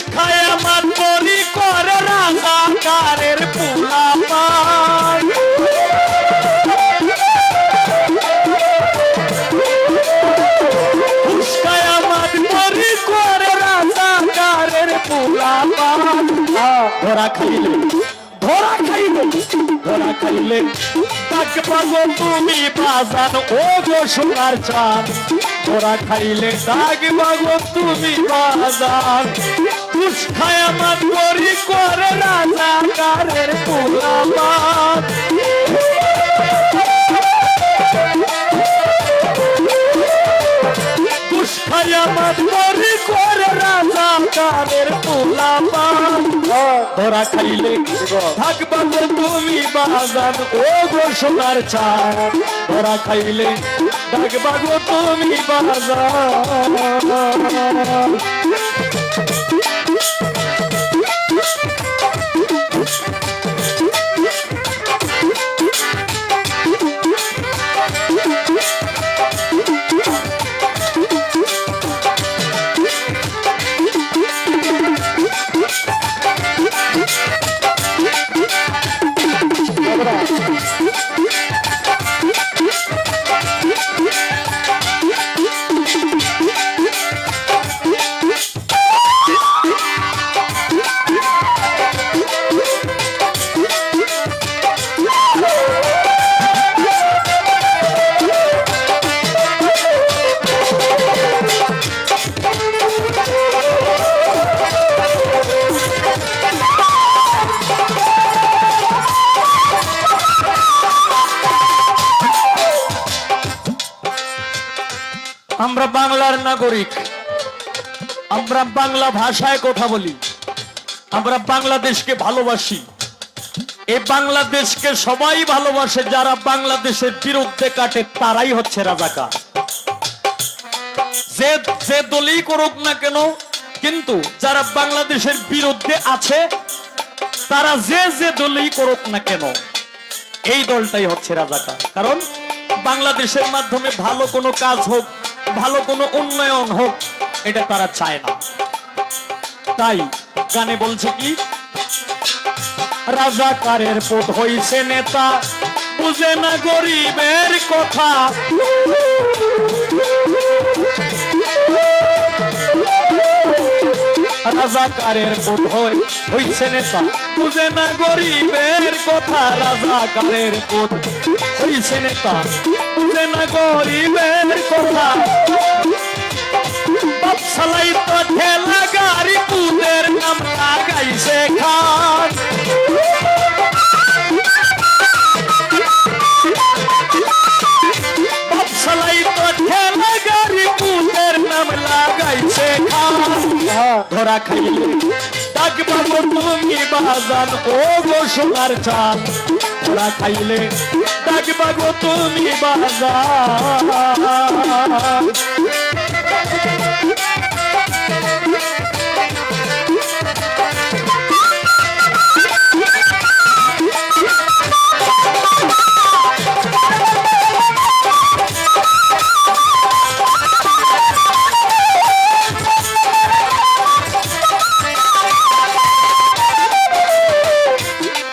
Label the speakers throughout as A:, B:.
A: উস্কায় আমার পরি করে রাজাকারের পোলা পায়। পায়। ধরা খাইলে। ধরা খাইলে। ধরা খাইলে। ডাক পাগো তুমি বাজান, ও গো সোনার চাঁদ। ধরা খাইলে ডাক পাগো তুমি বাজান খায় আমার পরি করে রাজা কারের পায় রাজাকারের পোলা পায় ধরা খাইলে থাকবা তুমি বাজার ও গো সোনার চাঁদ ধরা খাইলে থাকবা গো তুমি বাজান। আমরা বাংলার নাগরিক। আমরা বাংলা ভাষায় কথা বলি। আমরা বাংলাদেশকে ভালোবাসি। এই বাংলাদেশকে সবাই ভালোবাসে, যারা বাংলাদেশের বিরুদ্ধে কাটে, তারাই হচ্ছে রাজাকার। যে যে দলই করুক না কেন, কিন্তু যারা বাংলাদেশের বিরুদ্ধে আছে, তারা যে যে দলই করুক না কেন, এই দলটাই হচ্ছে রাজাকার। কারণ বাংলাদেশের মাধ্যমে ভালো কোনো কাজ হোক ভালো কোনো উন্নয়ন হোক, এটা তারা চায় না। তাই গানে বলছে কি, রাজাকারের পথ হইছে নেতা, বুঝে না গরিবের কথা। রাজাকারের পথ হই হইছে নেতা, বুঝে না গরিবের কথা। রাজাকারের পথ হইছে নেতা না গরিবের কথা বাপসালাই তো ঠেলা গাড়ি পুদের নাম লাগাইছে খান বাপসালাই তো ঠেলা গাড়ি পুদের নাম লাগাইছে খান ধরা খাইলে ডাক পাবো তুমি বাজান ও গো সোনার চাল ধরা খাইলে ডাক গো তুমি বাজান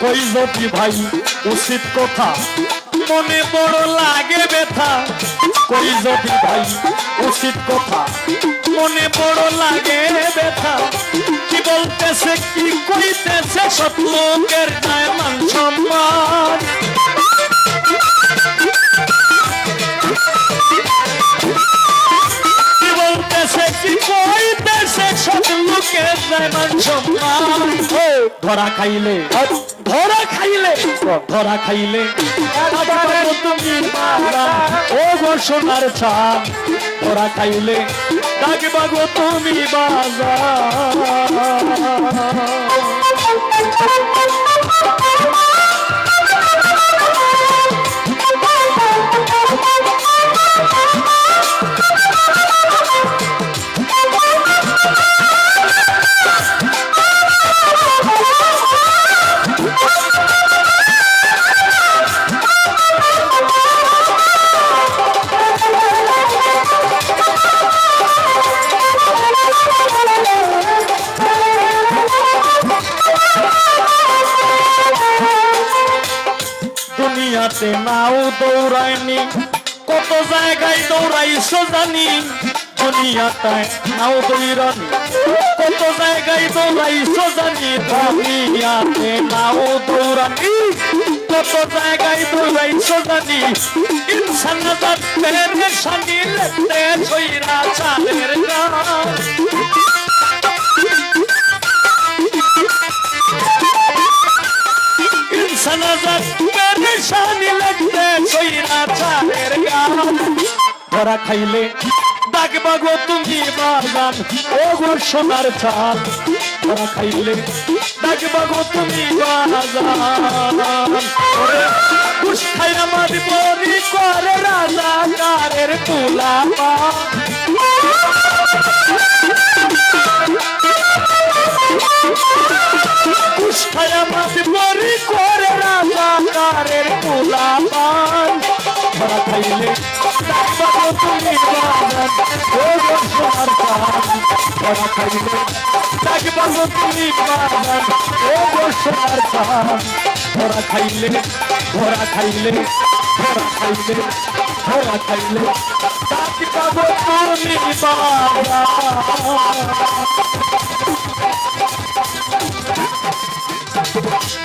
A: কই কি ভাই? উচিত কথা। মনে বড় লাগে ব্যথা। কই যদি ভাই? উচিত কথা। মনে বড় লাগে ব্যথা। কি বলতেছে, কি কইতেছে? সব লোকের যায় মান সম্মান। ধরা খাইলে। ধরা খাইলে। ধরা খাইলে। তুমি ও গো সোনার ছান ধরা খাইলে। তাকে বাগো তুমি বাজার। দুনিয়াতে নাও দৌড়ায়নি। কত জায়গায় দৌড়াইছো জানি, দুনিয়াটায় নাও দৌড়ানি। কত জায়গায় দৌড়াইছো জানি, দুনিয়াতে নাও দৌড়ানি। কত জায়গায় ইনসান ইনসানাজাত পেরেশানি লাগতে কইরা চালের গান। ধরা খাইলে ডাকবা গো তুমি বাগান। ও গো সোনার চাল ধরা খাইলে ডাকবা গো তুমি বাগান। ওরে কুষ্ঠাই আমার বরি করে রাজা কারের তুলা পা। কুষ্ঠায় আমাকে মরি করে ধরা ও সোনার পান ধরা খাইলে তুমি ধরা খাইলে ধরা খাইলে ধরা খাইলে ধরা খাইলে বাগান